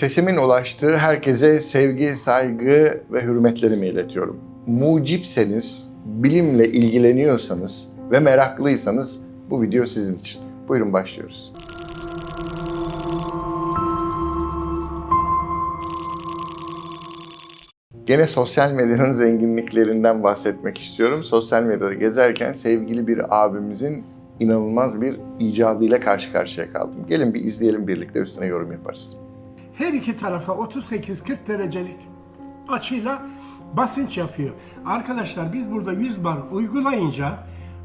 Sesimin ulaştığı herkese sevgi, saygı ve hürmetlerimi iletiyorum. Mucipseniz, bilimle ilgileniyorsanız ve meraklıysanız bu video sizin için. Buyurun başlıyoruz. Gene sosyal medyanın zenginliklerinden bahsetmek istiyorum. Sosyal medyada gezerken sevgili bir abimizin inanılmaz bir icadıyla karşı karşıya kaldım. Gelin bir izleyelim birlikte üstüne yorum yaparız. Her iki tarafa 38-40 derecelik açıyla basınç yapıyor. Arkadaşlar biz burada 100 bar uygulayınca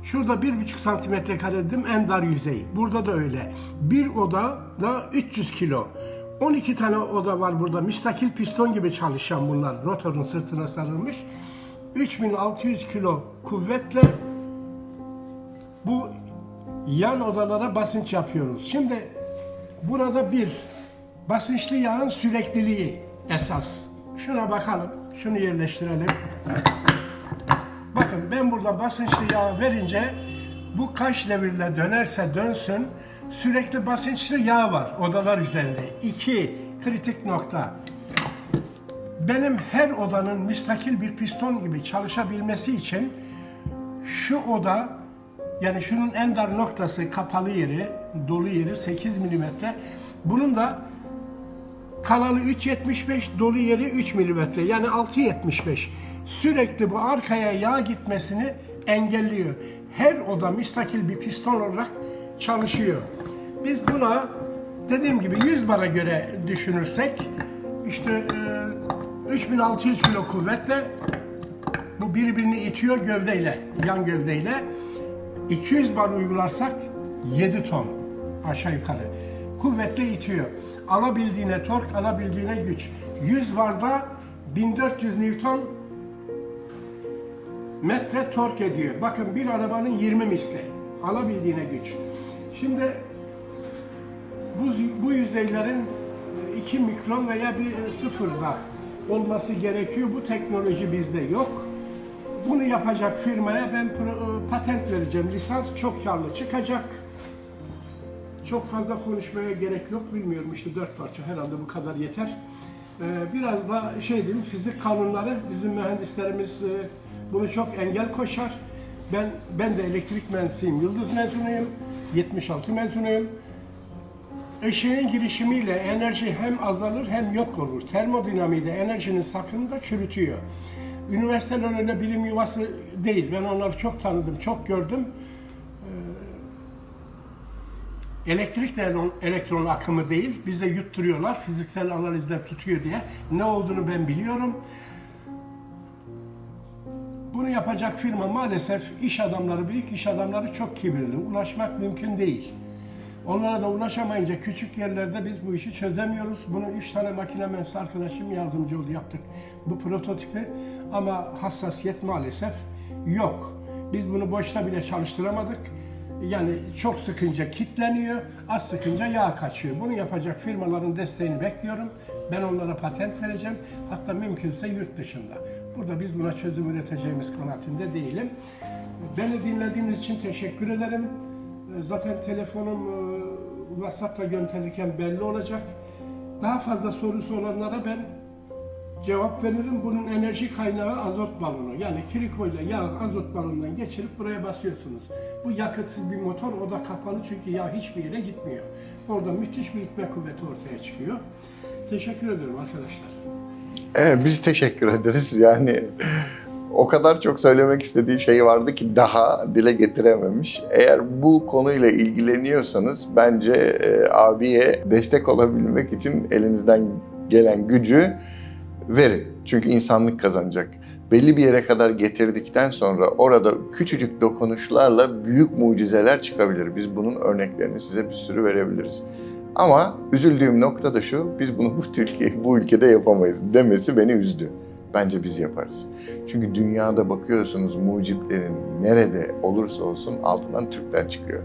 şurada 1,5 santimetre kare dedim en dar yüzey. Burada da öyle. Bir oda da 300 kilo. 12 tane oda var burada. Müstakil piston gibi çalışan bunlar. Rotorun sırtına sarılmış. 3600 kilo kuvvetle bu yan odalara basınç yapıyoruz. Şimdi burada bir basınçlı yağın sürekliliği esas. Şuna bakalım. Şunu yerleştirelim. Bakın ben burada basınçlı yağ verince bu kaç devirle dönerse dönsün sürekli basınçlı yağ var odalar üzerinde. İki kritik nokta. Benim her odanın müstakil bir piston gibi çalışabilmesi için şu oda yani şunun en dar noktası kapalı yeri, dolu yeri 8 milimetre. Bunun da kanalı 3.75, dolu yeri 3 milimetre yani 6.75. Sürekli bu arkaya yağ gitmesini engelliyor. Her oda müstakil bir piston olarak çalışıyor. Biz buna dediğim gibi 100 bara göre düşünürsek işte e, 3600 kilo kuvvetle bu birbirini itiyor gövdeyle, yan gövdeyle. 200 bar uygularsak 7 ton aşağı yukarı. Kuvvetle itiyor. Alabildiğine tork, alabildiğine güç. 100 barda 1400 Newton metre tork ediyor. Bakın bir arabanın 20 misli. Alabildiğine güç. Şimdi bu, bu yüzeylerin 2 mikron veya bir sıfırda olması gerekiyor. Bu teknoloji bizde yok. Bunu yapacak firmaya ben pro- patent vereceğim. Lisans çok karlı çıkacak. Çok fazla konuşmaya gerek yok. Bilmiyorum işte dört parça herhalde bu kadar yeter. Ee, biraz da şey diyeyim fizik kanunları bizim mühendislerimiz e, bunu çok engel koşar. Ben ben de elektrik mühendisiyim. Yıldız mezunuyum. 76 mezunuyum. Işığın girişimiyle enerji hem azalır hem yok olur. Termodinamiği enerjinin sakını da çürütüyor. Üniversiteler öyle bilim yuvası değil. Ben onları çok tanıdım, çok gördüm. Elektrik de elektron akımı değil. Bize yutturuyorlar. Fiziksel analizler tutuyor diye. Ne olduğunu ben biliyorum. Bunu yapacak firma maalesef iş adamları, büyük iş adamları çok kibirli. Ulaşmak mümkün değil. Onlara da ulaşamayınca küçük yerlerde biz bu işi çözemiyoruz. Bunu üç tane makine mühendisi arkadaşım yardımcı oldu yaptık bu prototipi. Ama hassasiyet maalesef yok. Biz bunu boşta bile çalıştıramadık. Yani çok sıkınca kitleniyor, az sıkınca yağ kaçıyor. Bunu yapacak firmaların desteğini bekliyorum. Ben onlara patent vereceğim. Hatta mümkünse yurt dışında. Burada biz buna çözüm üreteceğimiz kanaatinde değilim. Beni dinlediğiniz için teşekkür ederim. Zaten telefonum e, WhatsApp'ta gönderirken belli olacak. Daha fazla sorusu olanlara ben cevap veririm. Bunun enerji kaynağı azot balonu. Yani kirikoyla yağ azot balonundan geçirip buraya basıyorsunuz. Bu yakıtsız bir motor. O da kapalı çünkü yağ hiçbir yere gitmiyor. Orada müthiş bir itme kuvveti ortaya çıkıyor. Teşekkür ederim arkadaşlar. Evet biz teşekkür ederiz. Yani o kadar çok söylemek istediği şey vardı ki daha dile getirememiş. Eğer bu konuyla ilgileniyorsanız bence e, abiye destek olabilmek için elinizden gelen gücü verin. Çünkü insanlık kazanacak. Belli bir yere kadar getirdikten sonra orada küçücük dokunuşlarla büyük mucizeler çıkabilir. Biz bunun örneklerini size bir sürü verebiliriz. Ama üzüldüğüm nokta da şu, biz bunu bu Türkiye, bu ülkede yapamayız demesi beni üzdü. Bence biz yaparız. Çünkü dünyada bakıyorsunuz muciplerin nerede olursa olsun altından Türkler çıkıyor.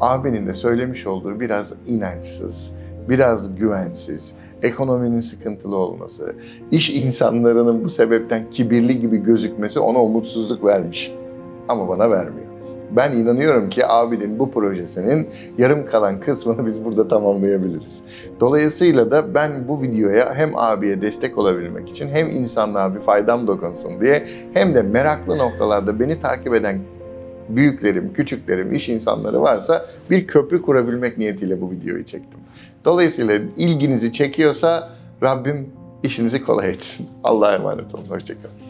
Abinin de söylemiş olduğu biraz inançsız, biraz güvensiz, ekonominin sıkıntılı olması, iş insanlarının bu sebepten kibirli gibi gözükmesi ona umutsuzluk vermiş. Ama bana vermiyor. Ben inanıyorum ki abinin bu projesinin yarım kalan kısmını biz burada tamamlayabiliriz. Dolayısıyla da ben bu videoya hem abiye destek olabilmek için hem insanlığa bir faydam dokunsun diye hem de meraklı noktalarda beni takip eden büyüklerim, küçüklerim, iş insanları varsa bir köprü kurabilmek niyetiyle bu videoyu çektim. Dolayısıyla ilginizi çekiyorsa Rabbim işinizi kolay etsin. Allah'a emanet olun. Hoşçakalın.